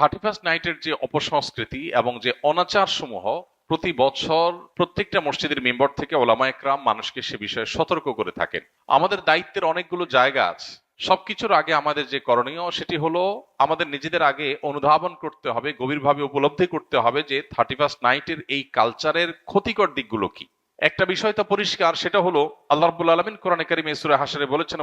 Thirty first নাইটের যে অপসংস্কৃতি এবং যে অনাচার সমূহ প্রতি বছর প্রত্যেকটা মসজিদের মেম্বার থেকে ওলামা একরাম মানুষকে সে বিষয়ে সতর্ক করে থাকেন। আমাদের দায়িত্বের অনেকগুলো জায়গা আছে। সবকিছুর আগে আমাদের যে করণীয় সেটি হলো আমাদের নিজেদের আগে অনুধাবন করতে হবে, গভীরভাবে উপলব্ধি করতে হবে যে থার্টি ফার্স্ট নাইটের এই কালচারের ক্ষতিকর দিকগুলো কি। একটা বিষয় তো পরিষ্কার, সেটা হলো আল্লাহ বলেছেন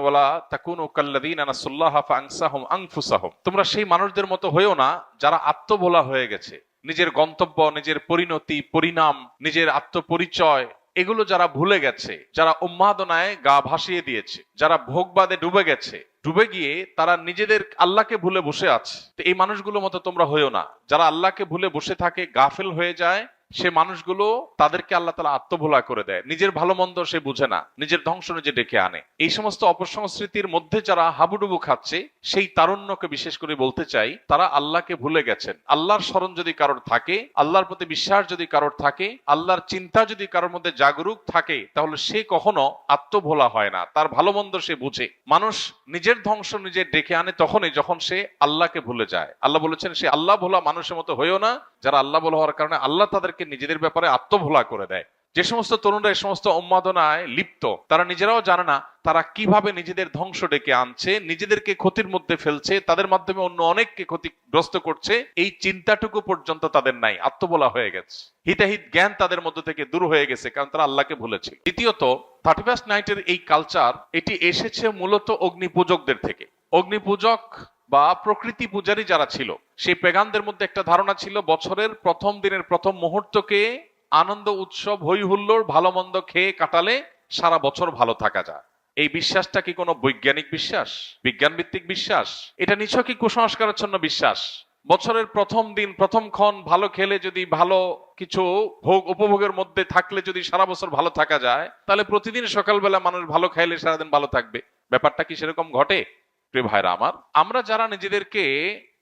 তোমরা সেই মানুষদের মতো হয়েও না যারা আত্মভোলা হয়ে গেছে। নিজের গন্তব্য, নিজের পরিণতি, পরিণাম, নিজের আত্মপরিচয়, এগুলো যারা ভুলে গেছে, যারা উন্মাদনায় গা ভাসিয়ে দিয়েছে, যারা ভোগবাদে ডুবে গেছে, ডুবে গিয়ে তারা নিজেদের আল্লাহকে ভুলে বসে আছে। তো এই মানুষগুলো মতো তোমরা হয়েও না। যারা আল্লাহকে ভুলে বসে থাকে, গাফেল হয়ে যায় সে মানুষগুলো তাদেরকে আল্লাহ তালা আত্মভোলা করে দেয়। নিজের ভালো মন্দ সে বুঝে না, নিজের ধ্বংস নিজে ডেকে আনে। এই সমস্ত অপসংস্কৃতির মধ্যে যারা হাবুডুবু খাচ্ছে, সেই তারুণ্যকে বিশেষ করে বলতে চাই, তারা আল্লাহকে ভুলে গেছেন। আল্লাহর স্মরণ যদি কারোর থাকে, আল্লাহর প্রতি বিশ্বাস যদি কারোর থাকে, আল্লাহর চিন্তা যদি কারোর মধ্যে জাগরুক থাকে, তাহলে সে কখনো আত্মভোলা হয় না। তার ভালো মন্দ সে বুঝে। মানুষ নিজের ধ্বংস নিজে ডেকে আনে তখনই যখন সে আল্লাহকে ভুলে যায়। আল্লাহ বলেছেন, সে আল্লাহ ভোলা মানুষের মতো হয়েও না। যারা আল্লাহ ভোলা হওয়ার কারণে আল্লাহ তাদেরকে নিজেদের ব্যাপারে আত্মভোলা করে দেয়। যে সমস্ত তরুণরা এই সমস্ত উন্মাদনায় লিপ্ত, তারা নিজেরাও জানে না তারা কীভাবে নিজেদের ধ্বংস ডেকে আনছে, নিজেদেরকে ক্ষতির মধ্যে ফেলছে, তাদের মাধ্যমে অন্য অনেককে ক্ষতিগ্রস্ত করছে। এই চিন্তাটুকু পর্যন্ত তাদের নাই, আত্মবলা হয়ে গেছে। হিতাহিত জ্ঞান তাদের মধ্য থেকে দূর হয়ে গেছে, কারণ তারা আল্লাহকে ভুলেছিল দ্বিতীয়ত থার্টি ফার্স্ট নাইটের এই কালচার এটি এসেছে মূলত অগ্নি পূজকদের থেকে। অগ্নি পূজক বা প্রকৃতি পূজারী যারা ছিল, সেই পেগানদের মধ্যে একটা ধারণা ছিল, বছরের প্রথম দিনের প্রথম মুহূর্তকে আনন্দ, উৎসব, হই হুল্লোড়, ভালো মন্দ খেয়ে কাটালে সারা বছর ভালো থাকা যায়। এই বিশ্বাসটা কি কোনো বৈজ্ঞানিক বিশ্বাস? বিজ্ঞান ভিত্তিক বিশ্বাস? এটা নিছকই কুসংস্কারাচ্ছন্ন বিশ্বাস? বছরের প্রথম দিন, প্রথম ক্ষণ ভালো খেলে যদি ভালো কিছু ভোগ উপভোগের মধ্যে থাকলে যদি সারা বছর ভালো থাকা যায়, তাহলে প্রতিদিন সকালবেলা মানুষ ভালো খাইলে সারাদিন ভালো থাকবে। ব্যাপারটা কি সেরকম ঘটে? ভাইরা আমার, আমরা যারা নিজেদেরকে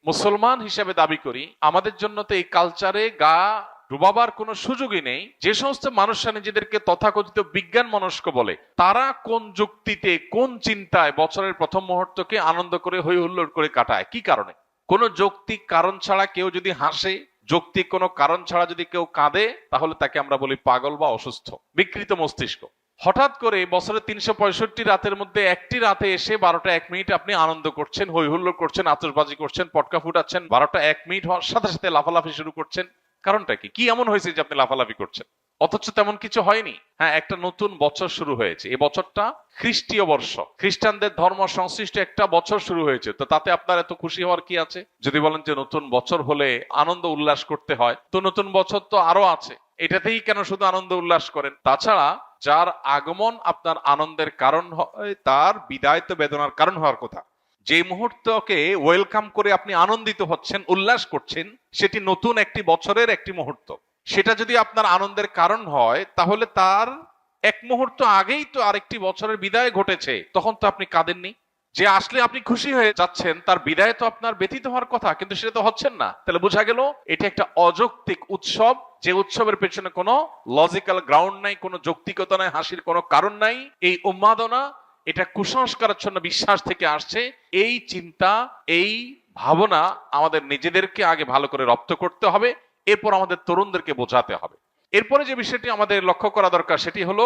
মুসলমান হিসেবে দাবি করি, আমাদের জন্য তো এই কালচারে গা ডুবাবার কোনো সুযোগই নেই। যে সমস্ত মানুষরা নিজেদেরকে তথাকথিত বিজ্ঞান মনস্ক বলে, তারা কোন যুক্তিতে, কোন চিন্তায় বছরের প্রথম মুহূর্তকে আনন্দ করে হই হুল্লোড় করে কাটায়? কি কারণে? কোনো যৌক্তিক কারণ ছাড়া কেউ যদি হাসে, যৌক্তিক কোনো কারণ ছাড়া যদি কেউ কাঁদে, তাহলে তাকে আমরা বলি পাগল বা অসুস্থ, বিকৃত মস্তিষ্ক। হঠাৎ করে বছরের তিনশো পঁয়ষট্টি রাতের মধ্যে একটি রাতে এসে বারোটা এক মিনিট আপনি আনন্দ করছেন হই হুল্লোড় করছেন আতসবাজি করছেন, পটকা ফুটাচ্ছেন, বারোটা এক মিনিট হওয়ার সাথে সাথে লাফালাফি শুরু করছেন। কারণটা কি? কি এমন হয়েছে যে আপনি লাফালাফি করছেন? অথচ তেমন কিছু হয়নি। হ্যাঁ একটা নতুন বছর শুরু হয়েছে। এই বছরটা খ্রিস্টীয় বর্ষ। খ্রিস্টানদের ধর্ম সংশ্লিষ্ট একটা বছর শুরু হয়েছে। তো তাতে আপনার এত খুশি হওয়ার কি আছে? যদি বলেন যে নতুন বছর হলে আনন্দ উল্লাস করতে হয়, তো নতুন বছর তো আরও আছে। এটাতেই কেন শুধু আনন্দ উল্লাস করেন? তাছাড়া যার আগমন আপনার আনন্দের কারণ হয়, তার বিদায় তো বেদনার কারণ হওয়ার কথা। যে মুহূর্তকে ওয়েলকাম করে আপনি আনন্দিত হচ্ছেন, উল্লাস করছেন, সেটি নতুন একটি বছরের একটি মুহূর্ত। সেটা যদি আপনার আনন্দের কারণ হয়, তাহলে তার এক মুহূর্ত আগেই তো আরেকটি বছরের বিদায় ঘটেছে, তখন তো আপনি কাঁদেননি। যে আসলে আপনি খুশি হয়ে যাচ্ছেন, তার বিদায় তো আপনার ব্যতীত হওয়ার কথা, কিন্তু সেটা তো হচ্ছেন না। তাহলে বোঝা গেল, এটা একটা অযৌক্তিক উৎসব যে উৎসবের পেছনে কোনো লজিক্যাল গ্রাউন্ড নাই, কোনো যৌক্তিকতা নাই, হাসির কোনো কারণ নাই, এই উন্মাদনা, এটা কুসংস্কারাচ্ছন্ন বিশ্বাস থেকে আসছে। এই চিন্তা, এই ভাবনা আমাদের নিজেদেরকে আগে ভালো করে রপ্ত করতে হবে, এরপর আমাদের তরুণদেরকে বোঝাতে হবে। এরপরে যে বিষয়টি আমাদের লক্ষ্য করা দরকার, সেটি হলো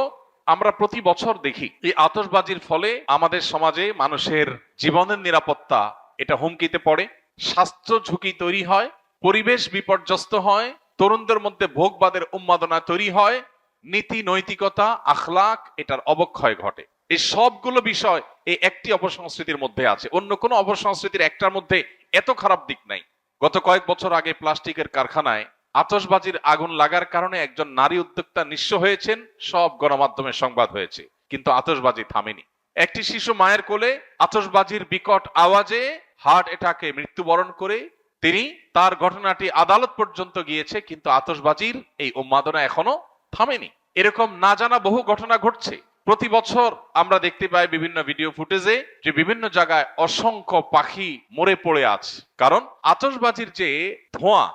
আমরা প্রতি বছর দেখি, এই আতশবাজির ফলে আমাদের সমাজে মানুষের জীবনের নিরাপত্তা, এটা হুমকিতে পড়ে, স্বাস্থ্য ঝুঁকি তৈরি হয়, পরিবেশ বিপর্যস্ত হয় তরুণদের মধ্যে ভোগবাদের উন্মাদনা তৈরি হয়, নীতি, নৈতিকতা, আখলাক, এটার অবক্ষয় ঘটে। এই সবগুলো বিষয় এই একটি অপসংস্কৃতির মধ্যে আছে। অন্য কোনো অপসংস্কৃতির একটার মধ্যে এত খারাপ দিক নাই। গত কয়েক বছর আগে প্লাস্টিকের কারখানায় আতশবাজির আগুন লাগার কারণে একজন নারী উদ্যোক্তা নিঃস্ব হয়েছেন, সব গণমাধ্যমে সংবাদ হয়েছে, কিন্তু আতশবাজি থামেনি। একটি শিশু মায়ের কোলে আতশবাজির বিকট আওয়াজে হার্ট অ্যাটাকে মৃত্যুবরণ করে তিনি তার ঘটনাটি আদালত পর্যন্ত গিয়েছে, কিন্তু আতশবাজির এই উন্মাদনা এখনও থামেনি। এরকম না জানা বহু ঘটনা ঘটছে। প্রতি বছর আমরা দেখতে পাই বিভিন্ন ভিডিও ফুটেজে যে বিভিন্ন জায়গায় অসংখ্য পাখি মরে পড়ে আছে। কারণ আতসবাজির যে ধোঁয়া,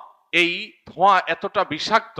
এই ধোঁয়া এতটা বিষাক্ত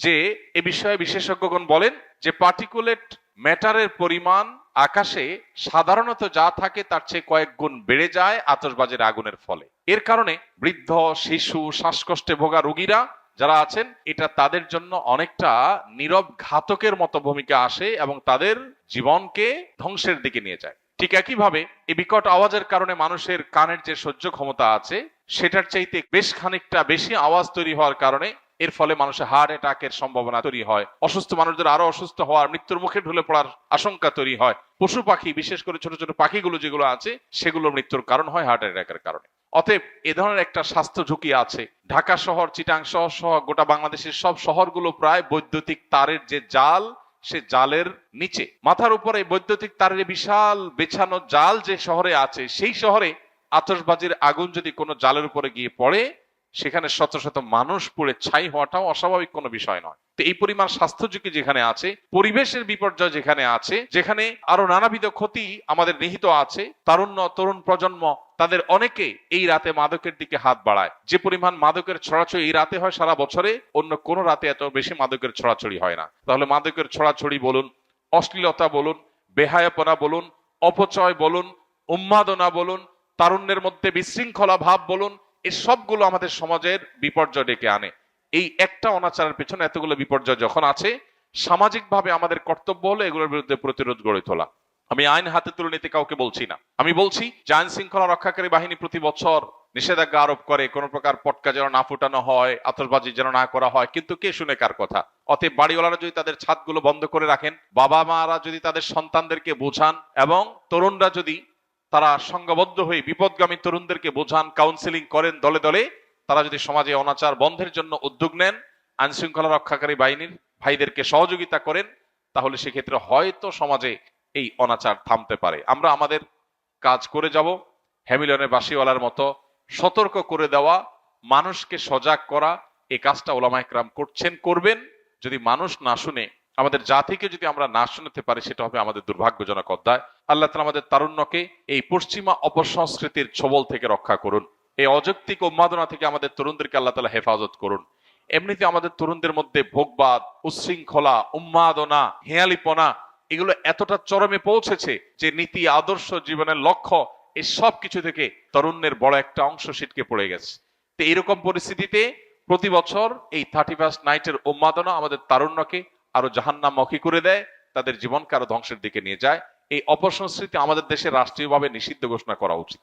যে এ বিষয়ে বিশেষজ্ঞগণ বলেন যে পার্টিকুলেট ম্যাটারের পরিমাণ আকাশে সাধারণত যা থাকে তার চেয়ে কয়েক গুণ বেড়ে যায় আতশবাজির আগুনের ফলে। এর কারণে বৃদ্ধ, শিশু, শ্বাসকষ্টে ভোগা রোগীরা যারা আছেন, এটা তাদের জন্য অনেকটা নীরব ঘাতকের মতো ভূমিকা আসে এবং তাদের জীবনকে ধ্বংসের দিকে নিয়ে যায়। ঠিক একইভাবে এই বিকট আওয়াজের কারণে মানুষের কানের যে সহ্য ক্ষমতা আছে, সেটার চাইতে বেশ খানিকটা বেশি আওয়াজ তৈরি হওয়ার কারণে এর ফলে মানুষের হার্ট অ্যাটাকের সম্ভাবনা তৈরি হয়। অসুস্থ মানুষদের আরও অসুস্থ হওয়ার, মৃত্যুর মুখে ঢুলে পড়ার আশঙ্কা তৈরি হয়। পশু পাখি, বিশেষ করে ছোট ছোট পাখিগুলো যেগুলো আছে, সেগুলো মৃত্যুর কারণ হয় হার্ট অ্যাটাকের কারণে। অতএব এ ধরনের একটা স্বাস্থ্য ঝুঁকি আছে। ঢাকা শহর, চিটাং শহর সহ গোটা বাংলাদেশের সব শহরগুলো প্রায় বৈদ্যুতিক তারের যে জাল, সে জালের নিচে। মাথার উপরে বৈদ্যুতিক তারের বিশাল বেছানো জাল যে শহরে আছে, সেই শহরে আতশবাজির আগুন যদি কোনো জালের উপরে গিয়ে পড়ে সেখানে শত শত মানুষ পুড়ে ছাই হওয়াটাও অস্বাভাবিক কোনো বিষয় নয়। তো এই পরিমাণ স্বাস্থ্য ঝুঁকি যেখানে আছে, পরিবেশের বিপর্যয় যেখানে আছে, যেখানে আরও নানাবিধ ক্ষতি আমাদের নিহিত আছে, তারুণ্য, তরুণ প্রজন্ম, তাদের অনেকে এই রাতে মাদকের দিকে হাত বাড়ায়। যে পরিমাণ মাদকের ছড়াছড়ি এই রাতে হয় সারা বছরে, অন্য কোন রাতে এত বেশি মাদকের ছড়াছড়ি হয় না। তাহলে মাদকের ছড়াছড়ি বলুন, অশ্লীলতা বলুন, বেহায়াপনা বলুন, অপচয় বলুন, উন্মাদনা বলুন, তারুণ্যের মধ্যে বিশৃঙ্খলা ভাব বলুন এই সবগুলো আমাদের সমাজের বিপর্যয় ডেকে আনে। এই একটা অনাচারের পেছনে এতগুলো বিপর্যয় যখন আছে, সামাজিকভাবে আমাদের কর্তব্য হলো এগুলোর বিরুদ্ধে প্রতিরোধ গড়ে তোলা। আমি আইন হাতে তুলে নিতে কাউকে বলছি না। আমি বলছি যে আইন শৃঙ্খলা রক্ষাকারী বাহিনী প্রতি বছর নিষেধাজ্ঞা আরোপ করে, কোন প্রকার পটকা যেন না ফুটানো হয় আতশবাজি যেন না করা হয়, কিন্তু কে শুনে কার কথা? অতএব বাড়িওয়ালারা যদি তাদের ছাদগুলো বন্ধ করে রাখেন বাবা মারা যদি তাদের সন্তানদেরকে বোঝান এবং তরুণরা যদি তারা সংঘবদ্ধ হয়ে বিপদগামী তরুণদেরকে বোঝান কাউন্সিলিং করেন দলে দলে। তারা যদি সমাজে অনাচার বন্ধের জন্য উদ্যোগ নেন আইন শৃঙ্খলা রক্ষাকারী বাহিনীর ভাইদেরকে সহযোগিতা করেন, তাহলে সেক্ষেত্রে হয়তো সমাজে এই অনাচার থামতে পারে। আমরা আমাদের কাজ করে যাব, হ্যামিলনের বাসিওয়ালার মতো সতর্ক করে দেওয়া, মানুষকে সজাগ করা এই কাজটা ওলামা একরাম করছেন, করবেন। যদি মানুষ না শুনে, আমাদের জাতিকে যদি আমরা না শুনতে পারি, সেটা হবে আমাদের দুর্ভাগ্যজনক অধ্যায়। আল্লাহ তালা আমাদের তারুণ্যকে এই পশ্চিমা অপসংস্কৃতির ছবল থেকে রক্ষা করুন। এই অযৌক্তিক উন্মাদনা থেকে আমাদের তরুণদেরকে আল্লাহ তালা হেফাজত করুন। এমনিতে আমাদের তরুণদের মধ্যে ভোগবাদ উচ্ছৃঙ্খলা উন্মাদনা, হেয়ালিপনা এগুলো এতটা চরমে পৌঁছেছে যে নীতি, আদর্শ, জীবনের লক্ষ্য এই সব কিছু থেকে তরুণের বড় একটা অংশ সিটকে পড়ে গেছে। তো এইরকম পরিস্থিতিতে প্রতি বছর এই থার্টি ফার্স্ট নাইটের উন্মাদনা আমাদের তারুণ্যকে আরও জাহান্নামুখী করে দেয়, তাদের জীবনকে আরও ধ্বংসের দিকে নিয়ে যায়। এই অপসংস্কৃতি আমাদের দেশে রাষ্ট্রীয়ভাবে নিষিদ্ধ ঘোষণা করা উচিত।